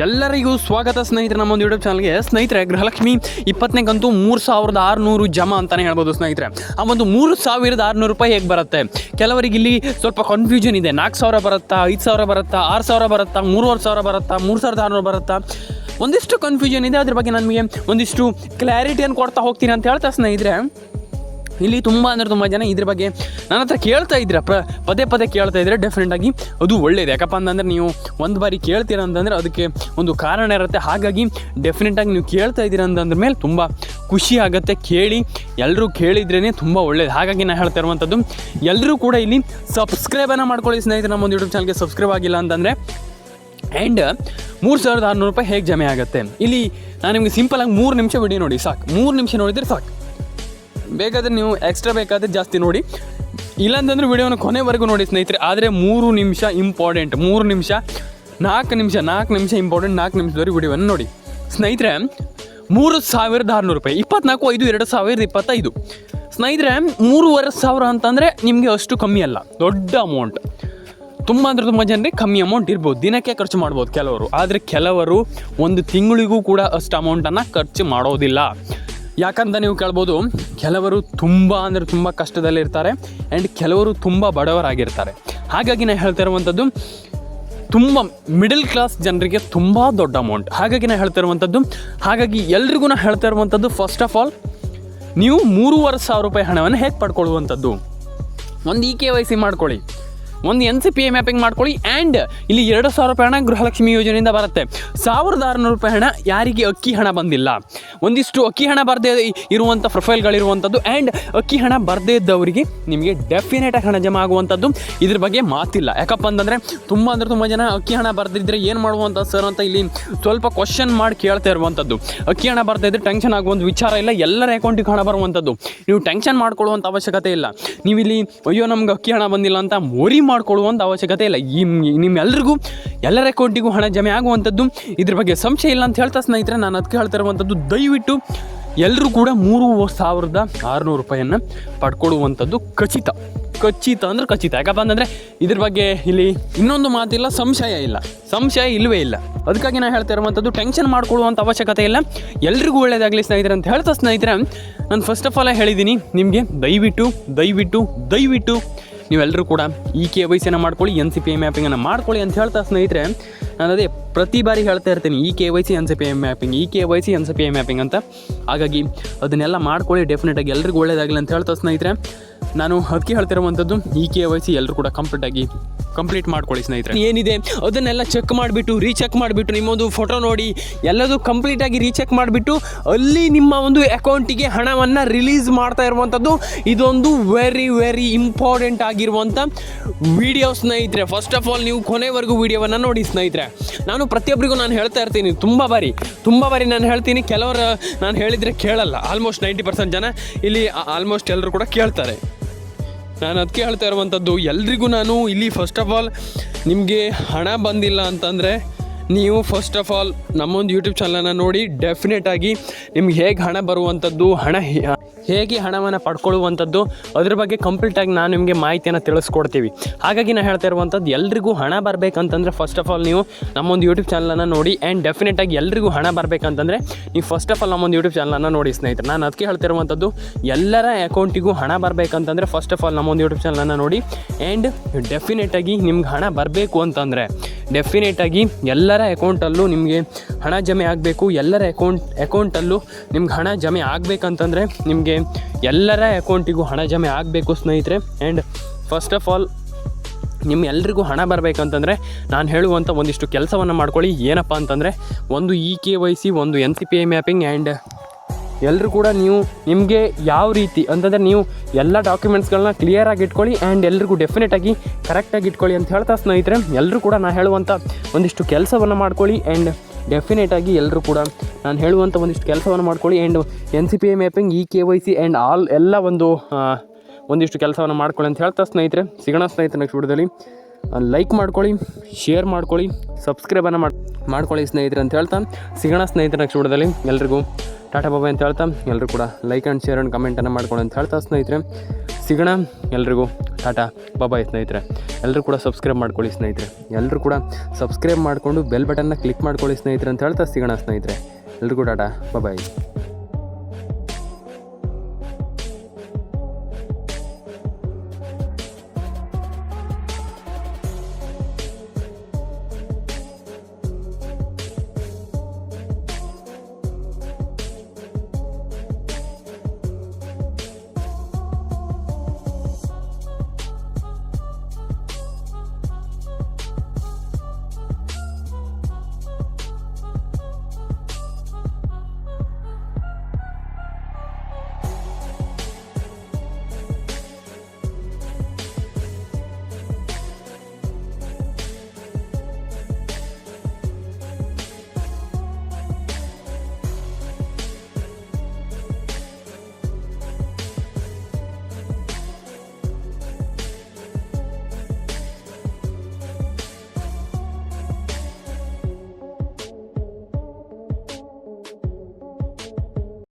ಎಲ್ಲರಿಗೂ ಸ್ವಾಗತ ಸ್ನೇಹಿತರೆ, ನಮ್ಮ ಒಂದು ಯೂಟ್ಯೂಬ್ ಚಾನಲ್ಗೆ ಸ್ನೇಹಿತರೆ, ಗೃಹಲಕ್ಷ್ಮಿ ಇಪ್ಪತ್ತನೇ ಕಂತು ಮೂರು ಸಾವಿರದ ಆರುನೂರು ಜಮ ಅಂತಲೇ ಹೇಳ್ಬೋದು ಸ್ನೇಹಿತರೆ. ಆ ಒಂದು ಮೂರು ಸಾವಿರದ ಆರುನೂರು ರೂಪಾಯಿ ಹೇಗೆ ಬರುತ್ತೆ? ಕೆಲವರಿಗೆ ಇಲ್ಲಿ ಸ್ವಲ್ಪ ಕನ್ಫ್ಯೂಷನ್ ಇದೆ. ನಾಲ್ಕು ಸಾವಿರ ಬರುತ್ತಾ, ಐದು ಸಾವಿರ ಬರುತ್ತಾ, ಆರು ಸಾವಿರ ಬರುತ್ತಾ, ಮೂರುವರೆ ಸಾವಿರ ಬರುತ್ತಾ, ಮೂರು ಸಾವಿರದ ಆರುನೂರು ಬರುತ್ತಾ? ಒಂದಿಷ್ಟು ಕನ್ಫ್ಯೂಷನ್ ಇದೆ. ಅದ್ರ ಬಗ್ಗೆ ನನಗೆ ಒಂದಿಷ್ಟು ಕ್ಲಾರಿಟಿಯನ್ನು ಕೊಡ್ತಾ ಹೋಗ್ತೀನಿ ಅಂತ ಹೇಳ್ತಾ ಸ್ನೇಹಿತರೆ. ಇಲ್ಲಿ ತುಂಬ ಅಂದರೆ ತುಂಬ ಜನ ಇದ್ರ ಬಗ್ಗೆ ನನ್ನ ಹತ್ರ ಕೇಳ್ತಾ ಇದ್ರೆ ಪ್ರ, ಪದೇ ಪದೇ ಕೇಳ್ತಾ ಇದ್ರೆ ಡೆಫಿನೆಟಾಗಿ ಅದು ಒಳ್ಳೇದು. ಯಾಕಪ್ಪ ಅಂತಂದರೆ ನೀವು ಒಂದು ಬಾರಿ ಕೇಳ್ತೀರ ಅಂತಂದರೆ ಅದಕ್ಕೆ ಒಂದು ಕಾರಣ ಇರುತ್ತೆ. ಹಾಗಾಗಿ ಡೆಫಿನೆಟಾಗಿ ನೀವು ಕೇಳ್ತಾ ಇದ್ದೀರ ಅಂತಂದ್ರ ಮೇಲೆ ತುಂಬ ಖುಷಿ ಆಗುತ್ತೆ. ಕೇಳಿ ಎಲ್ಲರೂ ಕೇಳಿದ್ರೇ ತುಂಬ ಒಳ್ಳೇದು. ಹಾಗಾಗಿ ನಾನು ಹೇಳ್ತಾ ಇರುವಂಥದ್ದು ಎಲ್ಲರೂ ಕೂಡ ಇಲ್ಲಿ ಸಬ್ಸ್ಕ್ರೈಬನ್ನು ಮಾಡ್ಕೊಳ್ಳಿ ಸ್ನೇಹಿತರೆ. ನಮ್ಮ ಒಂದು ಯೂಟ್ಯೂಬ್ ಚಾನಲ್ಗೆ ಸಬ್ಸ್ಕ್ರೈಬ್ ಆಗಿಲ್ಲ ಅಂತಂದರೆ ಆ್ಯಂಡ್ ಮೂರು ಸಾವಿರದ ಆರುನೂರು ರೂಪಾಯಿ ಹೇಗೆ ಜಮೆ ಆಗುತ್ತೆ. ಇಲ್ಲಿ ನಾನು ನಿಮಗೆ ಸಿಂಪಲಾಗಿ ಮೂರು ನಿಮಿಷ ವಿಡಿಯೋ ನೋಡಿ, ಸಾಕು. ಮೂರು ನಿಮಿಷ ನೋಡಿದರೆ ಸಾಕು. ಬೇಕಾದರೆ ನೀವು ಎಕ್ಸ್ಟ್ರಾ ಬೇಕಾದರೆ ಜಾಸ್ತಿ ನೋಡಿ. ಇಲ್ಲಾಂತಂದ್ರೆ ವಿಡಿಯೋನ ಕೊನೆವರೆಗೂ ನೋಡಿ ಸ್ನೇಹಿತರೆ. ಆದರೆ ಮೂರು ನಿಮಿಷ ಇಂಪಾರ್ಟೆಂಟ್ ಮೂರು ನಿಮಿಷ, ನಾಲ್ಕು ನಿಮಿಷ ನಾಲ್ಕು ನಿಮಿಷ ಇಂಪಾರ್ಟೆಂಟ್ ನಾಲ್ಕು ನಿಮಿಷದವರೆಗೆ ವಿಡಿಯೋವನ್ನು ನೋಡಿ. ಸ್ನೇಹಿತರೆ, ಮೂರು ಸಾವಿರದ ಆರುನೂರು ರೂಪಾಯಿ, ಇಪ್ಪತ್ನಾಲ್ಕು, ಐದು, ಎರಡು ಸಾವಿರದ ಇಪ್ಪತ್ತೈದು. ಸ್ನೇಹಿತರೆ, ಮೂರುವರೆ ಸಾವಿರ ಅಂತಂದರೆ ನಿಮಗೆ ಅಷ್ಟು ಕಮ್ಮಿ ಅಲ್ಲ, ದೊಡ್ಡ ಅಮೌಂಟ್ ತುಂಬ ಅಂದರೆ ತುಂಬ ಜನರಿಗೆ ಕಮ್ಮಿ ಅಮೌಂಟ್ ಇರ್ಬೋದು. ದಿನಕ್ಕೆ ಖರ್ಚು ಮಾಡ್ಬೋದು ಕೆಲವರು. ಆದರೆ ಕೆಲವರು ಒಂದು ತಿಂಗಳಿಗೂ ಕೂಡ ಅಷ್ಟು ಅಮೌಂಟನ್ನು ಖರ್ಚು ಮಾಡೋದಿಲ್ಲ. ಯಾಕಂತ ನೀವು ಕೇಳ್ಬೋದು ಕೆಲವರು ತುಂಬ ಅಂದರೆ ತುಂಬ ಕಷ್ಟದಲ್ಲಿರ್ತಾರೆ ಆ್ಯಂಡ್ ಕೆಲವರು ತುಂಬ ಬಡವರಾಗಿರ್ತಾರೆ. ಹಾಗಾಗಿ ನಾನು ಹೇಳ್ತಾ ಇರುವಂಥದ್ದು ತುಂಬ ಮಿಡಲ್ ಕ್ಲಾಸ್ ಜನರಿಗೆ ತುಂಬ ದೊಡ್ಡ ಅಮೌಂಟ್ ಹಾಗಾಗಿ ನಾನು ಹೇಳ್ತಾ ಇರುವಂಥದ್ದು ಹಾಗಾಗಿ ಎಲ್ರಿಗೂ ನಾನು ಹೇಳ್ತಾ ಇರುವಂಥದ್ದು ಫಸ್ಟ್ ಆಫ್ ಆಲ್ ನೀವು ಮೂರುವರೆ ಸಾವಿರ ರೂಪಾಯಿ ಹಣವನ್ನು ಹೇಗೆ ಪಡ್ಕೊಳ್ಳುವಂಥದ್ದು ಒಂದು ಇ ಕೆ ವೈ ಸಿ ಮಾಡ್ಕೊಳ್ಳಿ. ಒಂದು N C P A mapping ಮಾಡ್ಕೊಳ್ಳಿ ಆ್ಯಂಡ್ ಇಲ್ಲಿ ಎರಡು ಸಾವಿರ ರೂಪಾಯಿ ಹಣ ಗೃಹಲಕ್ಷ್ಮಿ ಯೋಜನೆಯಿಂದ ಬರುತ್ತೆ. ಸಾವಿರದ ಆರುನೂರು ರೂಪಾಯಿ ಹಣ ಯಾರಿಗೆ ಅಕ್ಕಿ ಹಣ ಬಂದಿಲ್ಲ. ಒಂದಿಷ್ಟು ಅಕ್ಕಿ ಹಣ ಬರದೇ ಇರುವಂಥ ಪ್ರೊಫೈಲ್ಗಳಿರುವಂಥದ್ದು ಆ್ಯಂಡ್ ಅಕ್ಕಿ ಹಣ ಬರದೇ ಇದ್ದವರಿಗೆ ನಿಮಗೆ ಡೆಫಿನೆಟಾಗಿ ಹಣ ಜಮಾ ಆಗುವಂಥದ್ದು. ಇದ್ರ ಬಗ್ಗೆ ಮಾತಿಲ್ಲ. ಯಾಕಪ್ಪ ಅಂತಂದರೆ ತುಂಬ ಅಂದರೆ ತುಂಬ ಜನ ಅಕ್ಕಿ ಹಣ ಬರೆದಿದ್ದರೆ ಏನು ಮಾಡುವಂಥ ಸರ್ ಅಂತ ಇಲ್ಲಿ ಸ್ವಲ್ಪ ಕ್ವಶನ್ ಮಾಡಿ ಕೇಳ್ತಾ ಇರುವಂಥದ್ದು. ಅಕ್ಕಿ ಹಣ ಬರ್ತಾ ಇದ್ರೆ ಟೆನ್ಷನ್ ಆಗುವಂಥ ವಿಚಾರ ಇಲ್ಲ. ಎಲ್ಲರ ಅಕೌಂಟಿಗೆ ಹಣ ಬರುವಂಥದ್ದು. ನೀವು ಟೆನ್ಷನ್ ಮಾಡ್ಕೊಳ್ಳುವಂಥ ಅವಶ್ಯಕತೆ ಇಲ್ಲ. ನೀವು ಇಲ್ಲಿ ಅಯ್ಯೋ, ನಮ್ಗೆ ಅಕ್ಕಿ ಹಣ ಬಂದಿಲ್ಲ ಅಂತ ಮೋರಿ ಮಾಡ್ಕೊಳ್ಳುವಂಥ ಅವಶ್ಯಕತೆ ಇಲ್ಲ. ಈ ನಿಮ್ಮೆಲ್ಲರಿಗೂ ಎಲ್ಲರ ಅಕೌಂಟಿಗೂ ಹಣ ಜಮೆ ಆಗುವಂಥದ್ದು, ಇದ್ರ ಬಗ್ಗೆ ಸಂಶಯ ಇಲ್ಲ ಅಂತ ಹೇಳ್ತಾ ಸ್ನೇಹಿತರೆ, ನಾನು ಅದಕ್ಕೆ ಹೇಳ್ತಾ ಇರುವಂಥದ್ದು, ದಯವಿಟ್ಟು ಎಲ್ಲರೂ ಕೂಡ ಮೂರು ಸಾವಿರದ ಆರುನೂರು ರೂಪಾಯಿಯನ್ನು ಪಡ್ಕೊಳ್ಳುವಂಥದ್ದು ಖಚಿತ. ಖಚಿತ ಅಂದ್ರೆ ಖಚಿತ. ಯಾಕಪ್ಪ ಅಂತಂದರೆ, ಇದ್ರ ಬಗ್ಗೆ ಇಲ್ಲಿ ಇನ್ನೊಂದು ಮಾತಿಲ್ಲ, ಸಂಶಯ ಇಲ್ಲ. ಸಂಶಯ ಇಲ್ಲವೇ ಇಲ್ಲ. ಅದಕ್ಕಾಗಿ ನಾನು ಹೇಳ್ತಾ ಇರುವಂಥದ್ದು ಟೆನ್ಷನ್ ಮಾಡ್ಕೊಳ್ಳುವಂಥ ಅವಶ್ಯಕತೆ ಇಲ್ಲ. ಎಲ್ರಿಗೂ ಒಳ್ಳೇದಾಗಲಿ ಸ್ನೇಹಿತರೆ ಅಂತ ಹೇಳ್ತಾ ಸ್ನೇಹಿತರೆ, ನಾನು ಫಸ್ಟ್ ಆಫ್ ಆಲ್ ಹೇಳಿದ್ದೀನಿ ನಿಮಗೆ ದಯವಿಟ್ಟು ದಯವಿಟ್ಟು ದಯವಿಟ್ಟು ನೀವೆಲ್ಲರೂ ಕೂಡ ಈ ಕೆ ವೈ ಸಿನ ಮಾಡ್ಕೊಳ್ಳಿ ಎನ್ ಸಿ ಪಿ ಐ ಮ್ಯಾಪಿಂಗನ್ನು ಮಾಡ್ಕೊಳ್ಳಿ ಅಂತ ಹೇಳ್ತಾ ಸ್ನೇಹಿತರೆ. ನಾನು ಅದೇ ಪ್ರತಿ ಬಾರಿ ಹೇಳ್ತಾ ಇರ್ತೀನಿ, ಈ K Y C N C P I mapping ಈ K Y C N C P I mapping ಅಂತ. ಹಾಗಾಗಿ ಅದನ್ನೆಲ್ಲ ಮಾಡ್ಕೊಳ್ಳಿ ಡೆಫಿನೆಟಾಗಿ ಎಲ್ರಿಗೂ ಒಳ್ಳೇದಾಗಲಿ ಅಂತ ಹೇಳ್ತಾ ಸ್ನೇಹಿತರೆ. ನಾನು ಅದಕ್ಕೆ ಹೇಳ್ತಿರುವಂಥದ್ದು, ಈ ಕೆ ವೈ ಸಿ ಎಲ್ಲರೂ ಕೂಡ ಕಂಪ್ಲೀಟ್ ಆಗಿ ಕಂಪ್ಲೀಟ್ ಮಾಡ್ಕೊಳ್ಳಿ ಸ್ನೇಹಿತರೆ. ಏನಿದೆ? ಅದನ್ನೆಲ್ಲ ಚೆಕ್ ಮಾಡಿಬಿಟ್ಟು ರೀಚೆಕ್ ಮಾಡಿಬಿಟ್ಟು, ನಿಮ್ಮೊಂದು ಫೋಟೋ ನೋಡಿ, ಎಲ್ಲದೂ ಕಂಪ್ಲೀಟಾಗಿ ರೀಚೆಕ್ ಮಾಡಿಬಿಟ್ಟು, ಅಲ್ಲಿ ನಿಮ್ಮ ಒಂದು ಅಕೌಂಟಿಗೆ ಹಣವನ್ನು ರಿಲೀಸ್ ಮಾಡ್ತಾ ಇರುವಂಥದ್ದು, ಇದೊಂದು ವೆರಿ ವೆರಿ ಇಂಪಾರ್ಟೆಂಟ್ ಆಗಿರುವಂಥ ವಿಡಿಯೋ ಸ್ನೇಹಿತರೆ. ಫಸ್ಟ್ ಆಫ್ ಆಲ್ ನೀವು ಕೊನೆವರೆಗೂ ವಿಡಿಯೋವನ್ನು ನೋಡಿ ಸ್ನೇಹಿತರೆ. ನಾನು ಪ್ರತಿಯೊಬ್ಬರಿಗೂ ನಾನು ಹೇಳ್ತಾ ಇರ್ತೀನಿ, ತುಂಬ ಬಾರಿ ತುಂಬ ಬಾರಿ ನಾನು ಹೇಳ್ತೀನಿ, ಕೆಲವರು ನಾನು ಹೇಳಿದರೆ ಕೇಳಲ್ಲ. ಆಲ್ಮೋಸ್ಟ್ ನೈಂಟಿ ಪರ್ಸೆಂಟ್ ಜನ ಇಲ್ಲಿ ಆಲ್ಮೋಸ್ಟ್ ಎಲ್ಲರೂ ಕೂಡ ಕೇಳ್ತಾರೆ. ನಾನು ಅದಕ್ಕೆ ಹೇಳ್ತಾ ಇರುವಂಥದ್ದು ಎಲ್ರಿಗೂ ನಾನು ಇಲ್ಲಿ ಫಸ್ಟ್ ಆಫ್ ಆಲ್ ನಿಮಗೆ ಹಣ ಬಂದಿಲ್ಲ ಅಂತಂದರೆ ನೀವು ಫಸ್ಟ್ ಆಫ್ ಆಲ್ ನಮ್ಮೊಂದು ಯೂಟ್ಯೂಬ್ ಚಾನಲನ್ನು ನೋಡಿ ಡೆಫಿನೆಟಾಗಿ ನಿಮ್ಗೆ ಹೇಗೆ ಹಣ ಬರುವಂಥದ್ದು, ಹಣ ಹೇಗೆ ಹಣವನ್ನು ಪಡ್ಕೊಳ್ಳುವಂಥದ್ದು, ಅದ್ರ ಬಗ್ಗೆ ಕಂಪ್ಲೀಟಾಗಿ ನಾನು ನಿಮಗೆ ಮಾಹಿತಿಯನ್ನು ತಿಳಿಸ್ಕೊಡ್ತೀವಿ. ಹಾಗಾಗಿ ನಾನು ಹೇಳ್ತಾ ಇರುವಂಥದ್ದು, ಎಲ್ರಿಗೂ ಹಣ ಬರಬೇಕಂತಂದರೆ ಫಸ್ಟ್ ಆಫ್ ಆಲ್ ನೀವು ನಮ್ಮೊಂದು ಯೂಟ್ಯೂಬ್ ಚಾನಲನ್ನು ನೋಡಿ ಆ್ಯಂಡ್ ಡೆಫಿನೆಟಾಗಿ ಎಲ್ರಿಗೂ ಹಣ ಬರಬೇಕಂತಂದರೆ ನೀವು ಫಸ್ಟ್ ಆಫ್ ಆಲ್ ನಮ್ಮೊಂದು ಯೂಟ್ಯೂಬ್ ಚಾನಲನ್ನು ನೋಡಿ ಸ್ನೇಹಿತರೆ. ನಾನು ಅದಕ್ಕೆ ಹೇಳ್ತಿರುವಂಥದ್ದು ಎಲ್ಲರ ಅಕೌಂಟಿಗೂ ಹಣ ಬರಬೇಕಂತಂದರೆ ಫಸ್ಟ್ ಆಫ್ ಆಲ್ ನಮ್ಮೊಂದು ಯೂಟ್ಯೂಬ್ ಚಾನಲನ್ನು ನೋಡಿ ಆ್ಯಂಡ್ ಡೆಫಿನೆಟಾಗಿ ನಿಮ್ಗೆ ಹಣ ಬರಬೇಕು ಅಂತಂದರೆ ಡೆಫಿನೆಟಾಗಿ ಎಲ್ಲರ ಅಕೌಂಟಲ್ಲೂ ನಿಮಗೆ ಹಣ ಜಮೆ ಆಗಬೇಕು. ಎಲ್ಲರ ಅಕೌಂಟ್ ಅಕೌಂಟಲ್ಲೂ ನಿಮ್ಗೆ ಹಣ ಜಮೆ ಆಗಬೇಕಂತಂದರೆ ನಿಮಗೆ ಎಲ್ಲರ ಅಕೌಂಟಿಗೂ ಹಣ ಜಮೆ ಆಗಬೇಕು ಸ್ನೇಹಿತರೆ. ಆ್ಯಂಡ್ ಫಸ್ಟ್ ಆಫ್ ಆಲ್ ನಿಮ್ಮ ಎಲ್ರಿಗೂ ಹಣ ಬರಬೇಕಂತಂದರೆ ನಾನು ಹೇಳುವಂಥ ಒಂದಿಷ್ಟು ಕೆಲಸವನ್ನು ಮಾಡ್ಕೊಳ್ಳಿ. ಏನಪ್ಪ ಅಂತಂದರೆ, ಒಂದು ಇ ಕೆ ವೈ ಸಿ ಒಂದು N C P I mapping and ಎಲ್ಲರೂ ಕೂಡ ನೀವು ನಿಮಗೆ ಯಾವ ರೀತಿ ಅಂತಂದರೆ ನೀವು ಎಲ್ಲ ಡಾಕ್ಯುಮೆಂಟ್ಸ್ಗಳನ್ನ ಕ್ಲಿಯರಾಗಿ ಇಟ್ಕೊಳ್ಳಿ ಆ್ಯಂಡ್ ಎಲ್ರಿಗೂ ಡೆಫಿನೆಟಾಗಿ ಕರೆಕ್ಟಾಗಿ ಇಟ್ಕೊಳ್ಳಿ ಅಂತ ಹೇಳ್ತಾ ಸ್ನೇಹಿತರೆ ಎಲ್ಲರೂ ಕೂಡ ನಾನು ಹೇಳುವಂಥ ಒಂದಿಷ್ಟು ಕೆಲಸವನ್ನು ಮಾಡ್ಕೊಳ್ಳಿ ಆ್ಯಂಡ್ ಡೆಫಿನೆಟಾಗಿ ಎಲ್ಲರೂ ಕೂಡ ನಾನು ಹೇಳುವಂಥ ಒಂದಿಷ್ಟು ಕೆಲಸವನ್ನು ಮಾಡ್ಕೊಳ್ಳಿ and N C P I mapping E K Y C and all ಎಲ್ಲ ಒಂದು ಒಂದಿಷ್ಟು ಕೆಲಸವನ್ನು ಮಾಡ್ಕೊಳ್ಳಿ ಅಂತ ಹೇಳ್ತಾ ಸ್ನೇಹಿತರೆ. ಸಿಗೋಣ ಸ್ನೇಹಿತರೆ ನೆಕ್ಸ್ಟ್ ವಿಡಿಯೋದಲ್ಲಿ ಲೈಕ್ ಮಾಡ್ಕೊಳ್ಳಿ ಶೇರ್ ಮಾಡ್ಕೊಳ್ಳಿ ಸಬ್ಸ್ಕ್ರೈಬನ್ನು ಮಾಡಿ ಮಾಡ್ಕೊಳ್ಳಿ ಸ್ನೇಹಿತರೆ ಅಂತ ಹೇಳ್ತಾ. ಸಿಗೋಣ ಸ್ನೇಹಿತರ ನೆಕ್ಸ್ಟ್ ವಿಡಿಯೋದಲ್ಲಿ. ಎಲ್ರಿಗೂ ಟಾಟಾ ಬಾಬಾ ಅಂತ ಹೇಳ್ತಾ. ಎಲ್ಲರೂ ಕೂಡ ಲೈಕ್ ಆ್ಯಂಡ್ ಶೇರ್ ಆ್ಯಂಡ್ ಕಮೆಂಟನ್ನು ಮಾಡ್ಕೊಳ್ಳಿ ಅಂತ ಹೇಳ್ತಾ ಸ್ನೇಹಿತರೆ. ಸಿಗೋಣ ಎಲ್ರಿಗೂ ಟಾಟಾ ಬಾಯ್ ಸ್ನೇಹಿತರೆ. ಎಲ್ಲರೂ ಕೂಡ ಸಬ್ಸ್ಕ್ರೈಬ್ ಮಾಡ್ಕೊಳ್ಳಿ ಸ್ನೇಹಿತರೆ. ಎಲ್ಲರೂ ಕೂಡ ಸಬ್ಸ್ಕ್ರೈಬ್ ಮಾಡಿಕೊಂಡು ಬೆಲ್ ಬಟನ್ನ ಕ್ಲಿಕ್ ಮಾಡ್ಕೊಳ್ಳಿ ಸ್ನೇಹಿತರೆ ಅಂತ ಹೇಳ್ತಾ ಸಿಗೋಣ ಸ್ನೇಹಿತರೆ. ಎಲ್ರಿಗೂ ಟಾಟಾ ಬಾಯ್